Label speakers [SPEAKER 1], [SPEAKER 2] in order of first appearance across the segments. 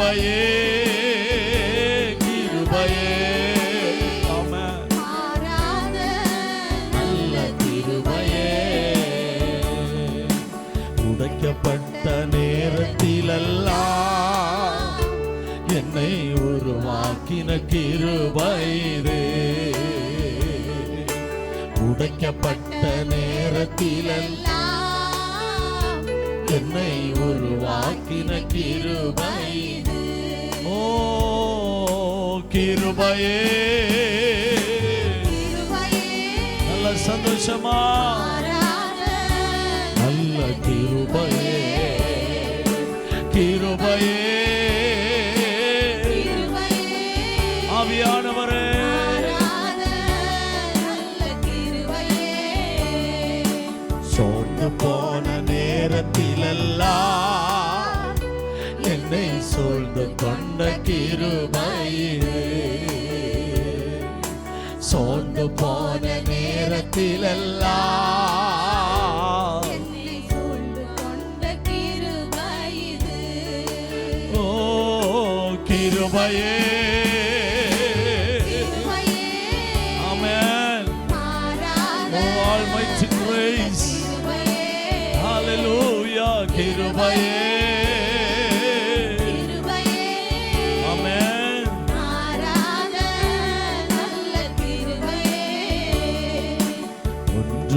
[SPEAKER 1] கிருபையே கிருபையே. உடைக்கப்பட்ட நேரத்திலெல்லாம் என்னை உருவாக்கின கிருபைதே உடைக்கப்பட்ட நேரத்திலெல்லாம் என்னை உருவாக்கின கிருபை கிருபையே. நல்ல சந்தோஷமா? நல்ல கிருபையே. கிருபையே. ஆவியானவரே. சோர்ந்து போன நேரத்திலெல்லாம் என்னை சூழ்ந்து கொண்ட கிருபை சோர்ந்து போன நேரத்திலெல்லாம் ஓ கிருபையே Almighty grace. Hallelujah. கிருபையே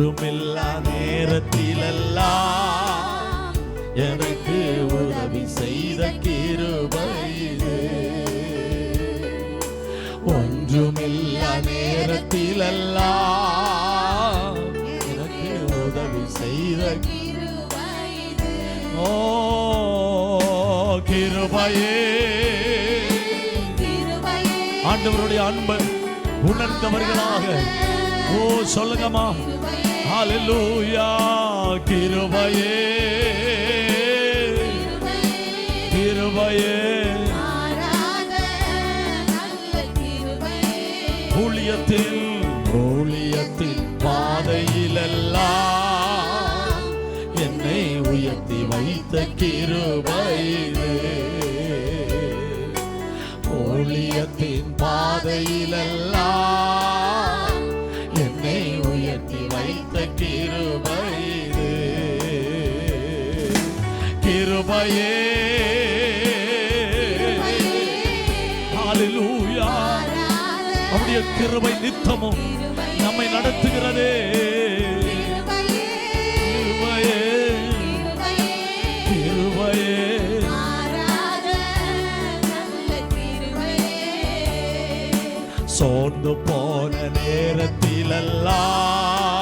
[SPEAKER 1] ஒன்றுமில்லா நேரத்திலெல்லாம் எனக்கு உதவி செய்த கிருபை இது. ஒன்றுமில்லா நேரத்திலெல்லாம் எனக்கு உதவி செய்த ஓ கிருபையே.
[SPEAKER 2] கிருபையே.
[SPEAKER 1] ஆண்டவருடைய அன்பை உணர்ந்தவர்களாக. ஓ சொல்லுங்கம்மா. ஹலலூயா கிருபையே. கிருபையே.
[SPEAKER 2] மாறாத நல்ல
[SPEAKER 1] ஊழியத்தில் ஊழியத்தில் பாதையிலெல்லாம் என்னை உயர்த்தி வைத்த கிருபையிலே ஊழியத்தின் பாதையிலெல்லாம் கிருபையே. ஹalleluya. அவருடைய கிருபை நித்தமும் நம்மை நடத்துகிறது.
[SPEAKER 2] கிருபையே.
[SPEAKER 1] கிருபையே. சோர்ந்து போன
[SPEAKER 2] நேரத்திலெல்லாம்